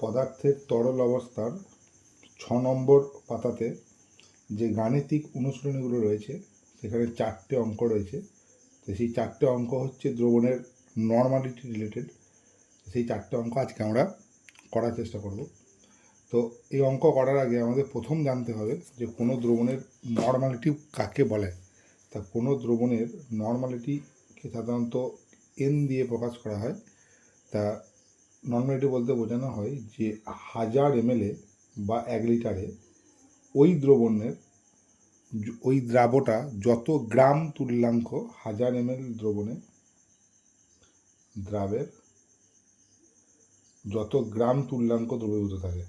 পদার্থের তরল অবস্থার ছ নম্বর পাতাতে যে গাণিতিক অনুশীলনীগুলো রয়েছে, সেখানে চারটে অঙ্ক রয়েছে। তো সেই চারটে অঙ্ক হচ্ছে দ্রবণের নর্মালিটি রিলেটেড সেই চারটে অঙ্ক আজকে আমরা করার চেষ্টা করব। তো এই অঙ্ক করার আগে আমাদের প্রথম জানতে হবে যে কোনো দ্রবণের নর্মালিটি কাকে বলে? তা কোনো দ্রবণের নর্মালিটিকে সাধারণত এন দিয়ে প্রকাশ করা হয়। তা নর্মালিটি বলতে বোঝানো হয় যে হাজার এমএলএ বা এক লিটারে ওই দ্রবণের ওই দ্রাবটা যত গ্রাম তুল্যাঙ্ক হাজার এমএল দ্রবণে দ্রাবের যত গ্রাম তুল্যাঙ্ক দ্রবীভূত থাকে।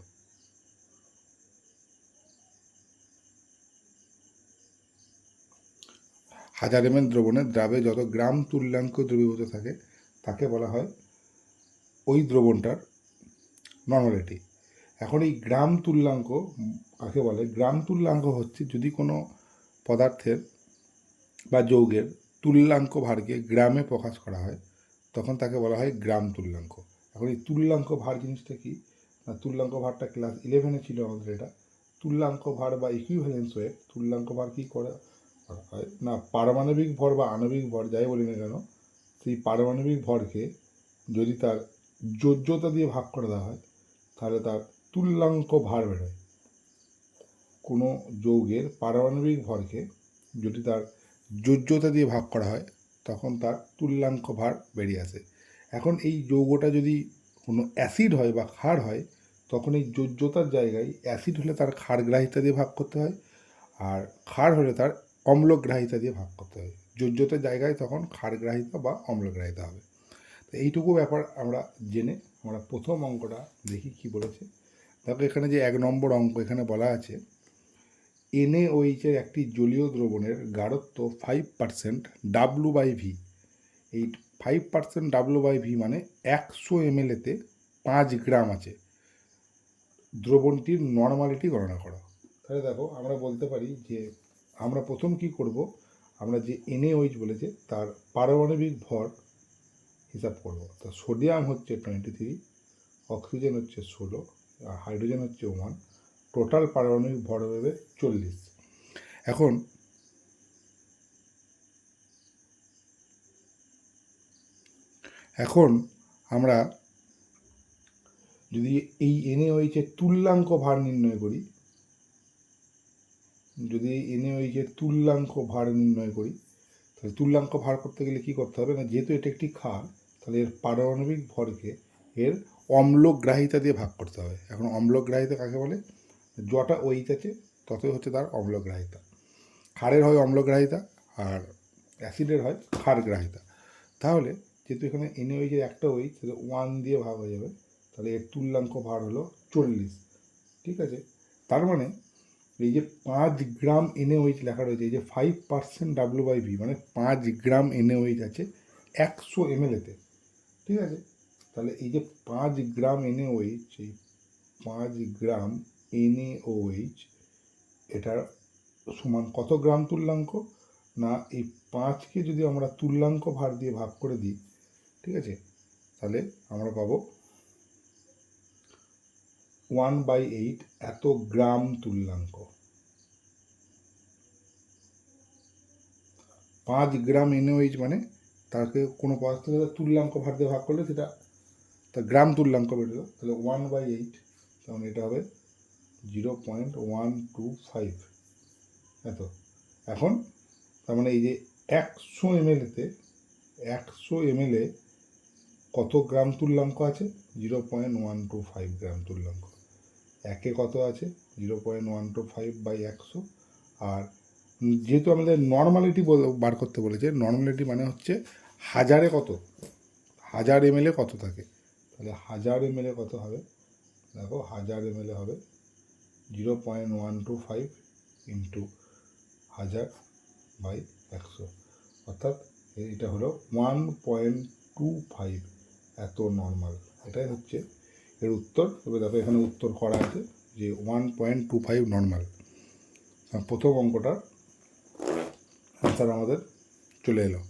হাজার এমএল দ্রবণে দ্রাবে যত গ্রাম তুল্যাঙ্ক দ্রবীভূত থাকে, তাকে বলা হয় ওই দ্রবণটার নর্মালিটি এখন এই গ্রাম তুল্যাঙ্ক, কাকে বলে? গ্রাম তুল্যাঙ্ক হচ্ছে যদি কোনো পদার্থের বা যৌগের তুল্যাঙ্ক ভারকে গ্রামে প্রকাশ করা হয়, তখন তাকে বলা হয় গ্রাম তুল্যাঙ্ক। এখন এই তুল্যাঙ্ক ভার জিনিসটা কি? তুল্যাঙ্ক ভারটা ক্লাস ইলেভেনে ছিল আমাদের এটা। তুল্যাঙ্ক ভার বা ইকুইভ্যালেন্স ওয়েট তুল্যাঙ্ক ভার কী করা হয়? না, পারমাণবিক ভর বা আণবিক ভর, যাই বলি না কেন, সেই পারমাণবিক ভরকে যদি তার যোজ্যতা দিয়ে ভাগ করে দেওয়া হয়, তাহলে তার তুল্যাঙ্ক ভার বেরোয় কোনো যৌগের পারমাণবিক ভরকে যদি তার যোজ্যতা দিয়ে ভাগ করা হয়, তখন তার তুল্যাঙ্ক ভার বেরিয়ে আসে। এখন এই যৌগটা যদি কোনো অ্যাসিড হয় বা ক্ষার হয়, তখন এই যোজ্যতার জায়গায় অ্যাসিড হলে তার ক্ষারগ্রাহিতা দিয়ে ভাগ করতে হয়, আর ক্ষার হলে তার অম্লগ্রাহিতা দিয়ে ভাগ করতে হয়। যোজ্যতার জায়গায় তখন ক্ষারগ্রাহিতা বা অম্লগ্রাহিতা হবে। তো এইটুকু ব্যাপার আমরা জেনে আমরা প্রথম অঙ্কটা দেখি কি বলেছে। দেখো এখানে যে এক নম্বর অঙ্ক এখানে বলা আছে এনএওইচের একটি জলীয় দ্রবণের গাঢ়ত্ব five percent W by V এই five percent W by V মানে একশো এমএলএতে পাঁচ গ্রাম আছে। দ্রবণটির নর্মালিটি গণনা করো। তাহলে দেখো আমরা বলতে পারি যে আমরা প্রথম কি করব, আমরা যে এনএওইচ বলেছে তার পারমাণবিক ভর হিসাব করব। তো সোডিয়াম হচ্ছে টোয়েন্টি থ্রি অক্সিজেন হচ্ছে ষোলো, আর হাইড্রোজেন হচ্ছে ওয়ান টোটাল পারমাণবিক ভর হবে চল্লিশ। এখন এখন আমরা যদি এই এনএওইচের তুল্যাঙ্ক ভার নির্ণয় করি, যদি এই এনএওইচের তুল্যাঙ্ক ভার নির্ণয় করি, তাহলে তুল্যাঙ্ক ভার করতে গেলে কি করতে হবে? না, যেহেতু এটা একটি ক্ষার তাহলে এর পারমাণবিক ভরকে এর অম্লগ্রাহিতা দিয়ে ভাগ করতে হবে। এখন অম্লগ্রাহিতা কাকে বলে? যটা ওইচ আছে, ততই হচ্ছে তার অম্লগ্রাহিতা। ক্ষারের হয় অম্লগ্রাহিতা আর অ্যাসিডের হয় ক্ষারগ্রাহিতা। তাহলে যেহেতু এখানে এনএইচের একটা ওইচ তাহলে ওয়ান দিয়ে ভাগ হয়ে যাবে। তাহলে এর তুল্যাঙ্ক ভার হলো চল্লিশ। ঠিক আছে? তার মানে এই যে পাঁচ গ্রাম এনএওইচ লেখা রয়েছে, এই যে five percent W by V মানে পাঁচ গ্রাম এনএওইচ আছে একশো এমএলএতে ঠিক আছে? তাহলে এই যে পাঁচ গ্রাম এনএওইচ এই পাঁচ গ্রাম এনএওইচ এটার সমান কত গ্রাম তুল্যাঙ্ক? না, এই পাঁচকে যদি আমরা তুল্যাঙ্ক ভার দিয়ে ভাগ করে দিই, ঠিক আছে? তাহলে আমরা পাবো ওয়ান বাই এইট এত গ্রাম তুল্যাঙ্ক। পাঁচ গ্রাম এনওএইচ মানে তাকে কোনো পদার্থ যদি তুল্যাঙ্ক ভার দিয়ে ভাগ করলে সেটা তার গ্রাম তুল্যাঙ্ক বেরোলো। তাহলে ওয়ান বাই এইট তখন এটা হবে zero point one two five এত। এখন তার মানে এই যে একশো এমএলএতে একশো এমএলএ কত গ্রাম তুল্যাঙ্ক আছে? Zero point one two five গ্রাম তুল্যাঙ্ক। একে কত আছে? Zero point one two five by একশো। আর যেহেতু আমাদের নর্মালিটি বার করতে বলেছে নর্মালিটি মানে হচ্ছে হাজারে কত? হাজার এমএলএ কত থাকে? তাহলে হাজার এমএলএ কত হবে? দেখো, হাজার এমএলএ হবে zero point one two five into হাজার বাই একশো। অর্থাৎ এটা হলো ওয়ান পয়েন্ট টু ফাইভ এত নর্মাল এটাই হচ্ছে এর উত্তর। এবার দেখো, এখানে উত্তর করা আছে যে one point two five normal প্রথম অঙ্কটার অ্যান্সার আমাদের চলে এলো।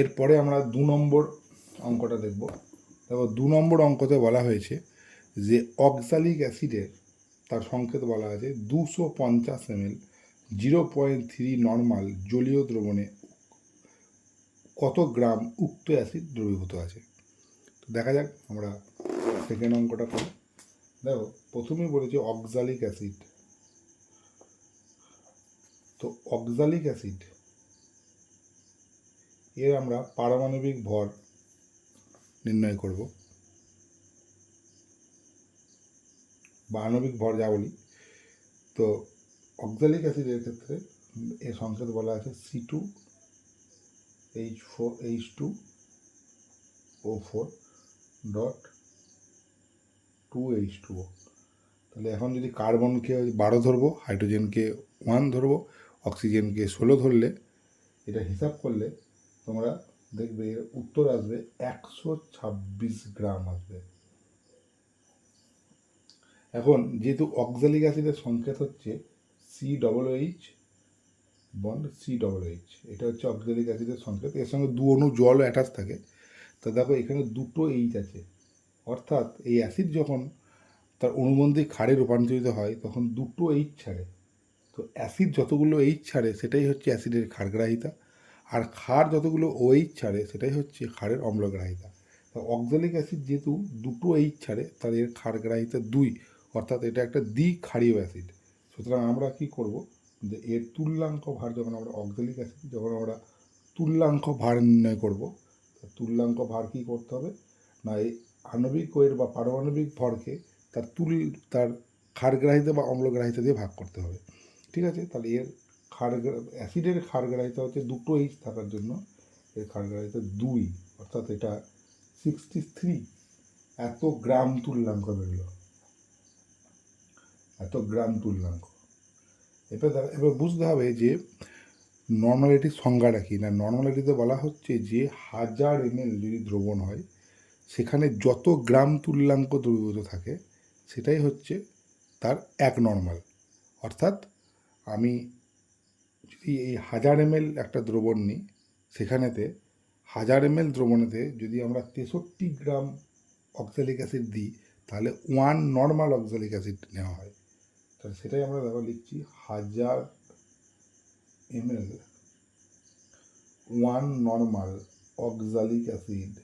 এরপরে আমরা দু নম্বর অঙ্কটা দেখব। তারপর দু নম্বর অঙ্কতে বলা হয়েছে যে অক্সালিক অ্যাসিডের তার সংকেত বলা আছে দুশো পঞ্চাশ ml, zero point three normal জলীয় দ্রবণে কত গ্রাম উক্ত অ্যাসিড দ্রবীভূত আছে। তো দেখা যাক, আমরা সেকেন্ড অঙ্কটা করি। দেখো, প্রথমেই বলেছি অক্সালিক অ্যাসিড। তো অক্সালিক অ্যাসিড, এর আমরা পারমাণবিক ভর নির্ণয় করব। বা ভর যা বলি, তো অক্সালিক অ্যাসিডের ক্ষেত্রে এর সংকেত বলা আছে C two H four H two O four dot two H two O তাহলে এখন যদি কার্বনকে বারো ধরবো হাইড্রোজেনকে ওয়ান ধরবো অক্সিজেনকে ষোলো ধরলে, এটা হিসাব করলে তোমরা দেখবে এর উত্তর আসবে একশো ছাব্বিশ গ্রাম আসবে। এখন যেহেতু অক্সালিক অ্যাসিডের সংকেত হচ্ছে C double H bond C double H, এটা হচ্ছে অক্সালিক অ্যাসিডের সংকেত। এর সঙ্গে দু অণু জলও অ্যাটাচ থাকে। তো দেখো এখানে দুটো এইচ আছে। অর্থাৎ এই অ্যাসিড যখন তার অনুবন্ধী ক্ষারে রূপান্তরিত হয়, তখন দুটো এইচ ছাড়ে। তো অ্যাসিড যতগুলো এইচ ছাড়ে, সেটাই হচ্ছে অ্যাসিডের ক্ষারগ্রাহিতা। আর ক্ষার যতগুলো ওএইচ ছাড়ে, সেটাই হচ্ছে ক্ষারের অম্লগ্রাহিতা। অক্সালিক অ্যাসিড যেহেতু দুটো এইচ ছাড়ে, তাহলে এর ক্ষারগ্রাহিতা দুই, অর্থাৎ এটা একটা দ্বি ক্ষারীয় অ্যাসিড। সুতরাং আমরা কি করব যে এর তুল্যাঙ্ক ভার যখন আমরা অক্সালিক অ্যাসিড যখন আমরা তুল্যাঙ্ক ভার নির্ণয় করব তুল্যাঙ্ক ভার কী করতে হবে? না, এই আণবিক ওয়ের বা পারমাণবিক ভরকে তার তুল, তার ক্ষারগ্রাহিতা বা অম্লগ্রাহিতা দিয়ে ভাগ করতে হবে। ঠিক আছে? তাহলে এর ক্ষার অ্যাসিডের ক্ষারগ্রাহিতা হচ্ছে দুটো এইচ থাকার জন্য। এর ক্ষারগ্রাহিতা দুই, অর্থাৎ এটা সিক্সটি থ্রি এত গ্রাম তুল্যাঙ্ক বেরোলো। এত গ্রাম তুল্যাঙ্ক। এবার এবার বুঝতে হবে যে নর্মালিটির সংজ্ঞাটা কী? না নর্মালিটিতে বলা হচ্ছে যে হাজার এমএল যদি দ্রবণ হয়, সেখানে যত গ্রাম তুল্যাঙ্ক দ্রবীভূত থাকে, সেটাই হচ্ছে তার এক নর্মাল অর্থাৎ আমি যদি এই হাজার এমএল একটা দ্রবণ নিই, সেখানেতে হাজার এমএল দ্রবণেতে যদি আমরা তেষট্টি গ্রাম অক্সালিক অ্যাসিড দিই, তাহলে ওয়ান নর্মাল অক্সালিক অ্যাসিড নেওয়া হয়। তাহলে সেটাই আমরা দেখো লিখছি হাজার ML one normal oxalic acid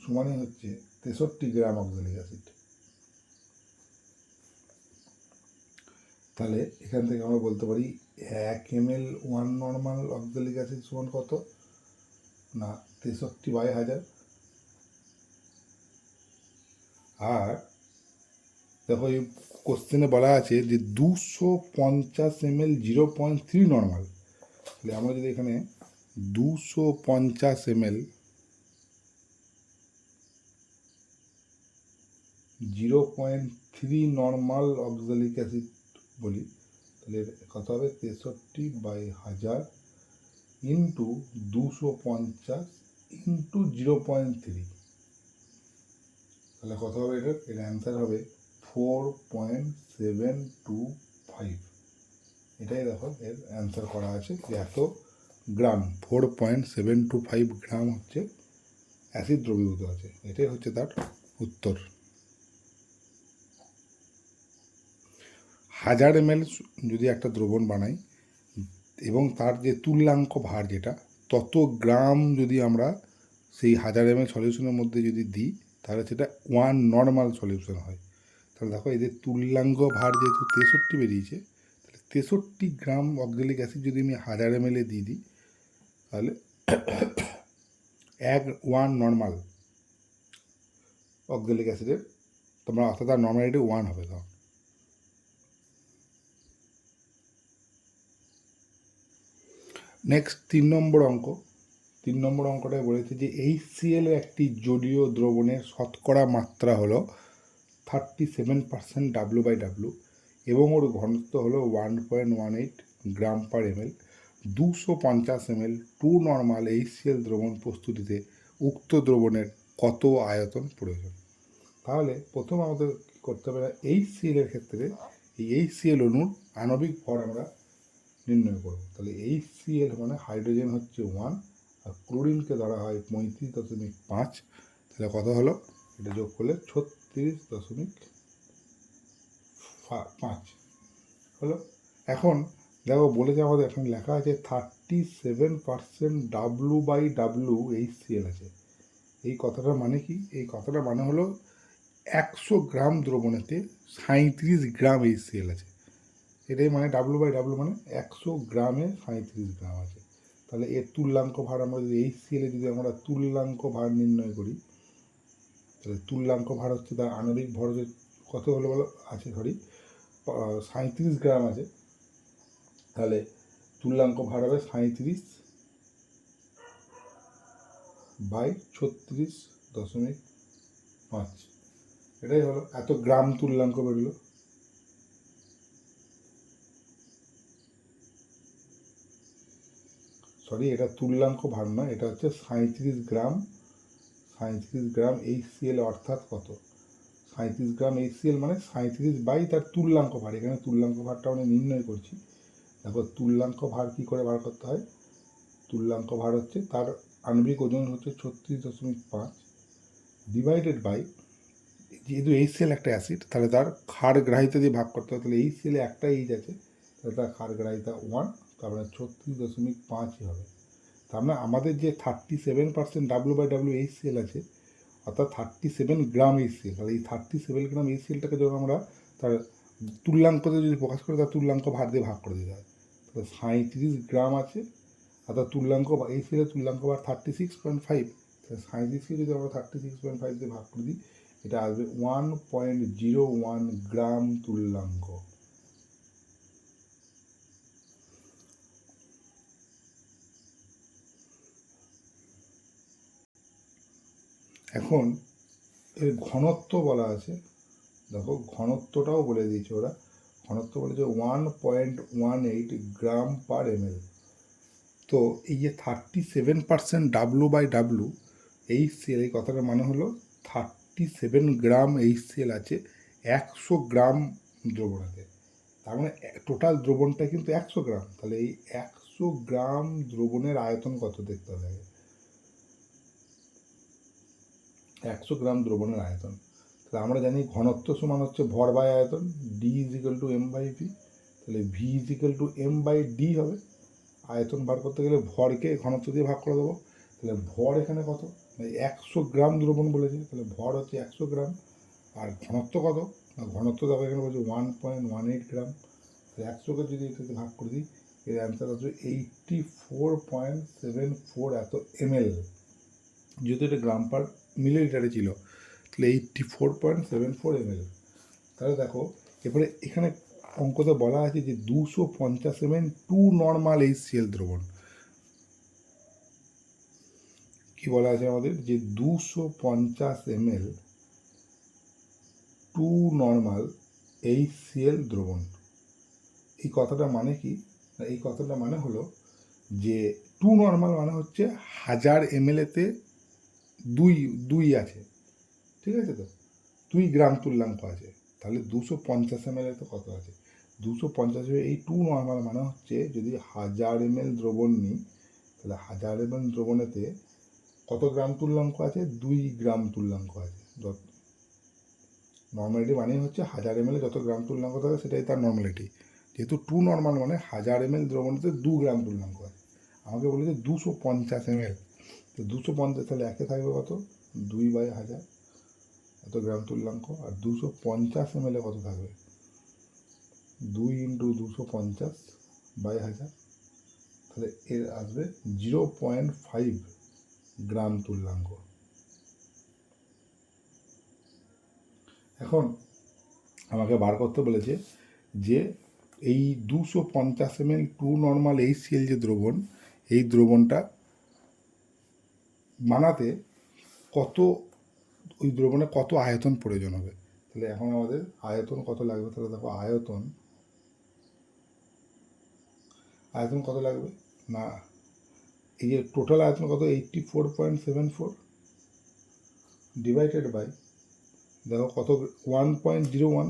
সমানই হচ্ছে তেষট্টি গ্রাম অক্সালিক অ্যাসিড তাহলে এখান থেকে আমরা বলতে পারি এক M L one normal oxalic acid সমান কত? না, তেষট্টি বাই হাজার। আর দেখো এই কোশ্চেনে বলা আছে যে দুশো পঞ্চাশ M L zero point three normal তাহলে আমরা যদি এখানে দুশো পঞ্চাশ M L zero point three normal oxalic acid বলি, তাহলে কত হবে তেষট্টি বাই হাজার ইন্টু দুশো পঞ্চাশ ইন্টু জিরো পয়েন্ট থ্রি। তাহলে কত হবে এটা এর অ্যান্সার হবে four point seven two five. এটাই দেখো, এর অ্যান্সার করা আছে যে এত gram, four point seven two five gram হচ্ছে অ্যাসিড দ্রবীভূত আছে। এটাই হচ্ছে তার উত্তর। হাজার এমএল যদি একটা দ্রবণ বানাই, এবং তার যে তুল্যাঙ্ক ভার যেটা, তত গ্রাম যদি আমরা সেই হাজার এমএল সলিউশনের মধ্যে যদি দিই, তাহলে সেটা ওয়ান নর্মাল সলিউশন হয়। তাহলে দেখো এদের তুল্যাঙ্গ ভার যেহেতু তেষট্টি বেরিয়েছে, তাহলে তেষট্টি গ্রাম অক্সালিক অ্যাসিড যদি আমি হাজার এম এলে দিয়ে দিই, তাহলে এক ওয়ান নর্মাল অক্সালিক অ্যাসিডের তোমরা অর্থাৎ তার নর্মালিটি ওয়ান হবে তখন নেক্সট তিন নম্বর অঙ্ক। তিন নম্বর অঙ্কটায় বলেছে যে এইচ সিএল একটি জলীয় দ্রবণের শতকরা মাত্রা হলো thirty seven percent W by W এবং ওর ঘনত্ব হলো one point one eight gram per ML দুশো পঞ্চাশ ML two normal H CL দ্রবণ প্রস্তুতিতে উক্ত দ্রবণের কত আয়তন প্রয়োজন? তাহলে প্রথম আমাদের করতে হবে এইচ সিএলের ক্ষেত্রে এই এইচ সিএল অণুর আণবিক ভর আমরা নির্ণয় করব। তাহলে এইচ সিএল মানে হাইড্রোজেন হচ্ছে ওয়ান আর ক্লোরিনকে ধরা হয় পঁয়ত্রিশ দশমিক পাঁচ। তাহলে কত হলো? এটা যোগ করলে ছত্রিশ দশমিক পাঁচ। হলো? এখন দেখো বলেছে আমাদের এখানে লেখা আছে thirty seven percent W by W H CL আছে। এই কথাটার মানে কি? এই কথাটা মানে হলো একশো গ্রাম দ্রবণেতে সাঁত্রিশ গ্রাম এইচ সিএল আছে। এটাই মানে ডাব্লু বাই ডাব্লু মানে একশো গ্রামে সাঁত্রিশ গ্রাম আছে। তাহলে এর তুল্যাঙ্ক ভার আমরা যদি এইচ সিএলে যদি আমরা তুল্যাঙ্ক ভার নির্ণয় করি, তাহলে তুল্যাঙ্ক ভার হচ্ছে তার আণবিক ভর কত হলো বলো? আছে সরি সাঁত্রিশ গ্রাম আছে। তাহলে তুল্যাঙ্ক ভার হবে সাঁত্রিশ বাই ছত্রিশ দশমিক পাঁচ। এটাই হলো, এত গ্রাম তুল্যাঙ্ক বেরোলো। সরি এটা তুল্যাঙ্ক ভার নয়, এটা হচ্ছে সাঁত্রিশ গ্রাম সাঁত্রিশ গ্রাম এইচসিএল অর্থাৎ কত? সাঁত্রিশ গ্রাম এইচসিএল মানে সাঁত্রিশ বাই তার তুল্যাঙ্ক ভার এখানে তুল্যাঙ্ক ভারটা আমরা নির্ণয় করছি। দেখো, তুল্যাঙ্ক ভার কী করে বার করতে হয়? তুল্যাঙ্ক ভার হচ্ছে তার আণবিক ওজন হচ্ছে ছত্রিশ দশমিক পাঁচ ডিভাইডেড বাই যেহেতু এইচ সিএল একটা অ্যাসিড তাহলে তার ক্ষার গ্রাহিতা দিয়ে ভাগ করতে হয়, তাহলে এইচ সিএলে একটা এইচ আছে, তাহলে তার ক্ষার গ্রাহিতা ওয়ান তারপরে ছত্রিশ দশমিক পাঁচই হবে। তার মানে আমাদের যে thirty seven percent W by W H CL আছে, অর্থাৎ thirty seven gram H CL তাহলে এই থার্টি সেভেন গ্রাম এইচ সিএলটাকে যখন আমরা তার তুল্যাঙ্কতে যদি প্রকাশ করে, তার তুল্যাঙ্ক ভার দিয়ে ভাগ করে দিতে হয়। তাহলে সাঁত্রিশ গ্রাম আছে অর্থাৎ তুল্যাঙ্ক এই সিএলের তুল্যাঙ্ক ভার থার্টি সিক্স পয়েন্ট ফাইভ তাহলে সাঁত্রিশকে যদি আমরা থার্টি সিক্স পয়েন্ট ফাইভ দিয়ে ভাগ করে দিই, এটা আসবে one point zero one gram তুল্যাঙ্ক। এখন এর ঘনত্ব বলা আছে। দেখো, ঘনত্বটাও বলে দিয়েছে ওরা। ঘনত্ব বলেছে one point one eight gram per ML তো এই যে thirty seven percent W by W H CL এই কথাটার মানে হলো thirty seven gram H CL আছে, একশো গ্রাম দ্রবণাতে তার মানে টোটাল দ্রবণটা কিন্তু একশো গ্রাম তাহলে এই একশো গ্রাম দ্রবণের আয়তন কত দেখতে হবে আগে। একশো গ্রাম দ্রবণের আয়তন। তাহলে আমরা জানি ঘনত্ব সমান হচ্ছে ভর বাই আয়তন D is equal to M by V তাহলে V is equal to M by D হবে। আয়তন বার করতে গেলে ভরকে ঘনত্ব দিয়ে ভাগ করে দেবো। তাহলে ভর এখানে কত? একশো গ্রাম দ্রবণ বলেছে। তাহলে ভর হচ্ছে একশো গ্রাম। আর ঘনত্ব কত? ঘনত্ব দেখো এখানে বলছে one point one eight gram. তাহলে একশোকে যদি এটাতে ভাগ করে দিই, এর অ্যান্সার আসবে eighty four point seven four এত এমএল যেহেতু এটা গ্রাম পার মিলিলিটারে ছিল। তাহলে eighty four point seven four ML তাহলে দেখো এরপরে এখানে অঙ্কতে বলা আছে যে দুশো পঞ্চাশ ML two normal H CL দ্রবণ। কি বলা আছে আমাদের? যে দুশো পঞ্চাশ ML two normal H CL দ্রবণ। এই কথাটা মানে কি? এই কথাটা মানে হলো যে টু নর্মাল মানে হচ্ছে হাজার এমএলএতে দুই দুই আছে। ঠিক আছে তো? দুই গ্রাম তুল্যাঙ্ক আছে। তাহলে দুশো পঞ্চাশ এম তো কত আছে? দুশো পঞ্চাশ এই টু নর্মাল মানে হচ্ছে যদি হাজার এম এল দ্রবণ নিই, তাহলে হাজার এম এল দ্রবণেতে কত গ্রাম তুল্যাঙ্ক আছে? দুই গ্রাম তুল্যাঙ্ক আছে। নর্মালিটি মানে হচ্ছে হাজার এম যত গ্রাম তুল্যাঙ্ক থাকে সেটাই তার নর্মালিটি যেহেতু টু নর্মাল মানে হাজার এম এল দ্রবণেতে দু গ্রাম তুল্যাঙ্ক আছে। আমাকে বলেছে দুশো পঞ্চাশ এম তো দুশো পঞ্চাশ, তাহলে একে থাকবে কত? দুই বাই হাজার। এত গ্রাম তুল্যাঙ্ক। আর দুশো পঞ্চাশ এম কত থাকবে? দুই ইন্টু দুশো পঞ্চাশ বাই হাজার। তাহলে এর আসবে জিরো পয়েন্ট ফাইভ গ্রাম তুল্যাঙ্ক। এখন আমাকে বার করতে বলেছে যে এই দুশো পঞ্চাশ এম এল টু নর্মাল এই সিএল যে দ্রবণ, এই দ্রবণটা বানাতে কত ওই দ্রবণে কত আয়তন প্রয়োজন হবে? তাহলে এখন আমাদের আয়তন কত লাগবে? তাহলে দেখো আয়তন আয়তন কত লাগবে? না, এই যে টোটাল আয়তন কত? Eighty four point seven four divided by দেখো কত? One point zero one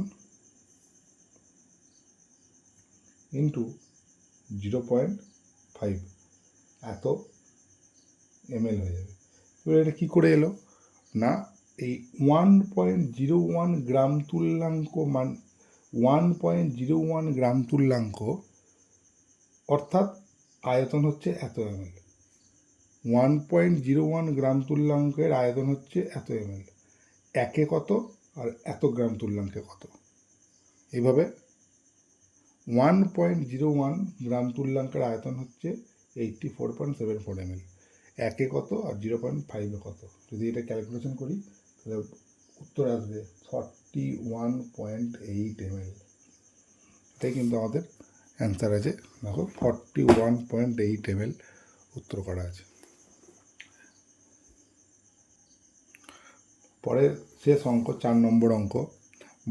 into zero point five এত এমএল হয়ে যাবে। এবার এটা কী করে এলো? না, এই one point zero one gram তুল্যাঙ্ক মান one point zero one gram তুল্যাঙ্ক, অর্থাৎ আয়তন হচ্ছে এত ML one point zero one gram তুল্যাঙ্কের আয়তন হচ্ছে এত এমএল একে কত আর এত গ্রাম তুল্যাঙ্কে কত? এইভাবে one point zero one gram তুল্যাঙ্কের আয়তন হচ্ছে eighty four point seven four ML একে কত আর জিরো পয়েন্ট ফাইভে কত? যদি এটা ক্যালকুলেশন করি, তাহলে উত্তর আসবে forty one point eight ML এটাই কিন্তু আমাদের অ্যান্সার আছে। দেখো forty one point eight ML উত্তর করা আছে। পরের শেষ অঙ্ক, চার নম্বর অঙ্ক।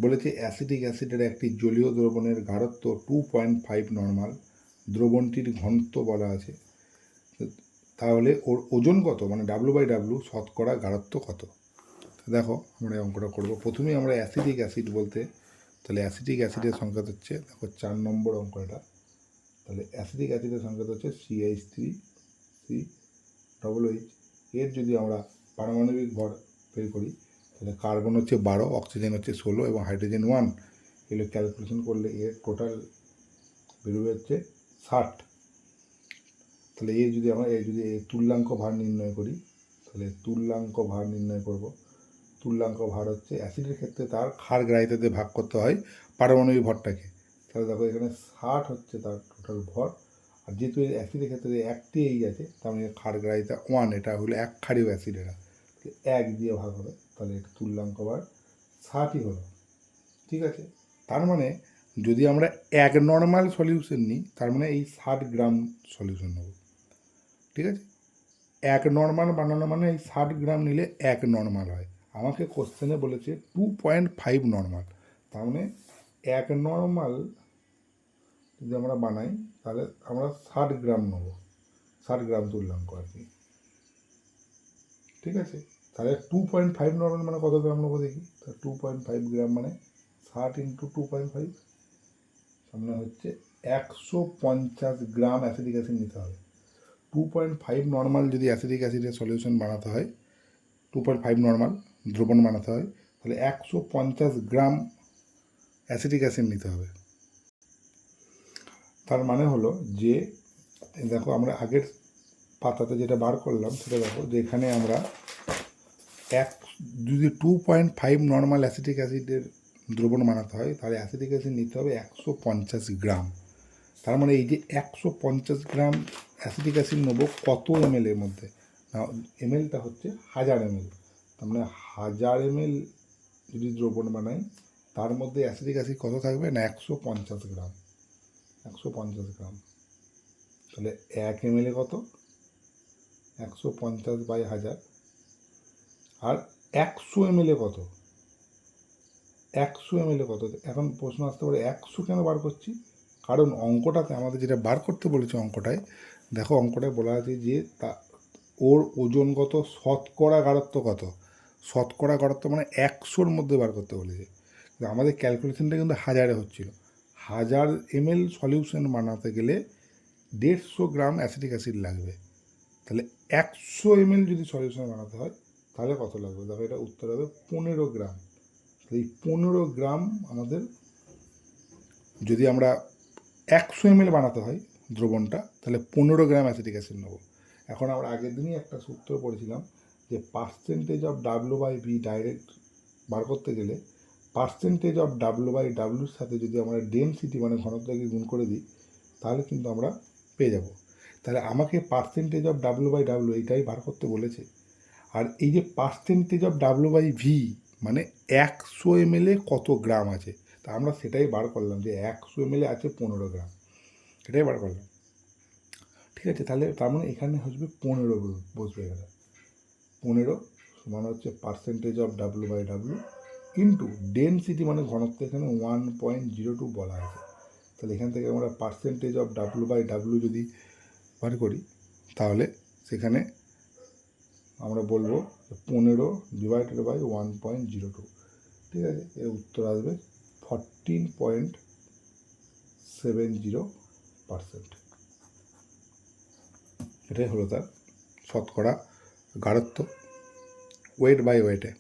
বলেছে অ্যাসিডিক অ্যাসিডের একটি জলীয় দ্রবণের গাঢ়ত্ব টু পয়েন্ট ফাইভ নর্মাল দ্রবণটির ঘনত্ব বলা আছে। তাহলে ওর ওজন কত? মানে ডাব্লু বাই ডাব্লু শতকরা গাঢ়ত্ব কত? দেখো, আমরা অঙ্কটা করব। প্রথমেই আমরা অ্যাসিডিক অ্যাসিড বলতে, তাহলে অ্যাসিডিক অ্যাসিডের সংখ্যা হচ্ছে, দেখো চার নম্বর অঙ্ক এটা। তাহলে অ্যাসিডিক অ্যাসিডের সংখ্যা হচ্ছে CH three C double H এর যদি আমরা পারমাণবিক ভর বের করি, তাহলে কার্বন হচ্ছে বারো অক্সিজেন হচ্ছে ষোলো এবং হাইড্রোজেন ওয়ান এগুলো ক্যালকুলেশন করলে এর টোটাল বেরোবে হচ্ছে ষাট। তাহলে এর যদি আমরা এর যদি তুল্যাঙ্ক ভার নির্ণয় করি, তাহলে তুল্যাঙ্ক ভার নির্ণয় করব। তুল্যাঙ্ক ভার হচ্ছে অ্যাসিডের ক্ষেত্রে তার ক্ষার গ্রাহিতাতে ভাগ করতে হয় পারমাণবিক ভরটাকে। তাহলে দেখো এখানে ষাট হচ্ছে তার টোটাল ভর, আর যেহেতু এই অ্যাসিডের ক্ষেত্রে একটি এই আছে, তার মানে ক্ষার গ্রাহিতা ওয়ান এটা হলো এক ক্ষারীয় অ্যাসিড এটা এক দিয়ে ভাগ হবে, তাহলে এটা তুল্যাঙ্ক ভার ষাটই হলো। ঠিক আছে? তার মানে যদি আমরা এক নর্মাল সলিউশন নিই, তার মানে এই ষাট গ্রাম সলিউশন নেব। ঠিক আছে? এক নর্মাল বানানো মানে এই ষাট গ্রাম নিলে এক নর্মাল হয়। আমাকে কোশ্চেনে বলেছে টু পয়েন্ট ফাইভ নর্মাল তার মানে এক নর্মাল যদি আমরা বানাই, তাহলে আমরা ষাট গ্রাম নেব। ষাট গ্রাম তুল্যাঙ্ক আর কি? ঠিক আছে? তাহলে টু পয়েন্ট ফাইভ নর্মাল মানে কত গ্রাম নেব দেখি? তাহলে টু পয়েন্ট ফাইভ গ্রাম মানে ষাট ইন্টু টু পয়েন্ট ফাইভ সামনে হচ্ছে একশো পঞ্চাশ গ্রাম অ্যাসিডিক অ্যাসিড নিতে হবে। টু পয়েন্ট ফাইভ নর্মাল যদি অ্যাসিডিক অ্যাসিডের সলিউশন বানাতে হয় টু পয়েন্ট ফাইভ নর্মাল দ্রবণ বানাতে হয়, তাহলে একশো পঞ্চাশ গ্রাম অ্যাসিডিক অ্যাসিড নিতে হবে। তার মানে হলো যে, দেখো আমরা আগের পাতাতে যেটা বার করলাম সেটা দেখো যে এখানে আমরা এক, যদি two point five normal acidic অ্যাসিডের দ্রবণ বানাতে হয়, তাহলে অ্যাসিডিক অ্যাসিড নিতে হবে একশো পঞ্চাশ গ্রাম। তার মানে এই যে একশো পঞ্চাশ গ্রাম অ্যাসিডিক অ্যাসিড নেব কত এম এর মধ্যে? না এমএলটা হচ্ছে হাজার এমএল। তার মানে হাজার এমএল যদি দ্রবণ বানাই, তার মধ্যে অ্যাসিডিক অ্যাসিড কত থাকবে? না, একশো পঞ্চাশ গ্রাম। একশো পঞ্চাশ গ্রাম। তাহলে এক এমএলে কত? একশো পঞ্চাশ বাই হাজার। আর একশো এমএলে কত? একশো এমএলে কত? এখন প্রশ্ন আসতে পারে, একশো কেন বার করছি? কারণ অঙ্কটাতে আমাদের যেটা বার করতে বলেছে অঙ্কটায়, দেখো অঙ্কটায় বলা আছে যে তা, ওর ওজনগত শতকরা গাঢ়ত্ব কত? শতকরা গাঢ়ত্ব মানে একশোর মধ্যে বার করতে বলেছে। আমাদের ক্যালকুলেশনটা কিন্তু হাজারে হচ্ছিল। হাজার এমএল সলিউশন বানাতে গেলে দেড়শো গ্রাম অ্যাসিডিক অ্যাসিড লাগবে। তাহলে একশো এমএল যদি সলিউশন বানাতে হয়, তাহলে কত লাগবে? দেখো এটা উত্তর হবে পনেরো গ্রাম। এই পনেরো গ্রাম আমাদের যদি আমরা একশো এমএল বানাতে হয় দ্রবণটা, তাহলে পনেরো গ্রাম অ্যাসিটিক অ্যাসিড নেব। এখন আমরা আগের দিনই একটা সূত্র পড়েছিলাম যে percentage of W by B direct বার করতে গেলে পার্সেন্টেজ অফ ডাব্লু বাই ডাব্লুর সাথে যদি আমরা ডেনসিটি মানে ঘনত্বকে গুণ করে দিই, তাহলে কিন্তু আমরা পেয়ে যাব। তাহলে আমাকে percentage of W by W এইটাই বার করতে বলেছে। আর এই যে percentage of W by V মানে একশো এমএলে কত গ্রাম আছে? তা আমরা সেটাই বার করলাম যে একশো এমএলে আছে পনেরো গ্রাম। সেটাই বার করলাম। ঠিক আছে, তাহলে তার মানে এখানে আসবে পনেরো বসবে এখানে পনেরো সমান হচ্ছে percentage of W by W into density মানে ঘনত্ব এখানে ওয়ান পয়েন্ট জিরো টু বলা আছে। তাহলে এখান থেকে আমরা percentage of W by W যদি বার করি, তাহলে সেখানে আমরা বলব পনেরো divided by one point zero two ঠিক আছে, এর উত্তর আসবে fourteen point seven zero percent এটাই হলো তার শতকরা গাঢ়ত্ব। Wait by ওয়েটে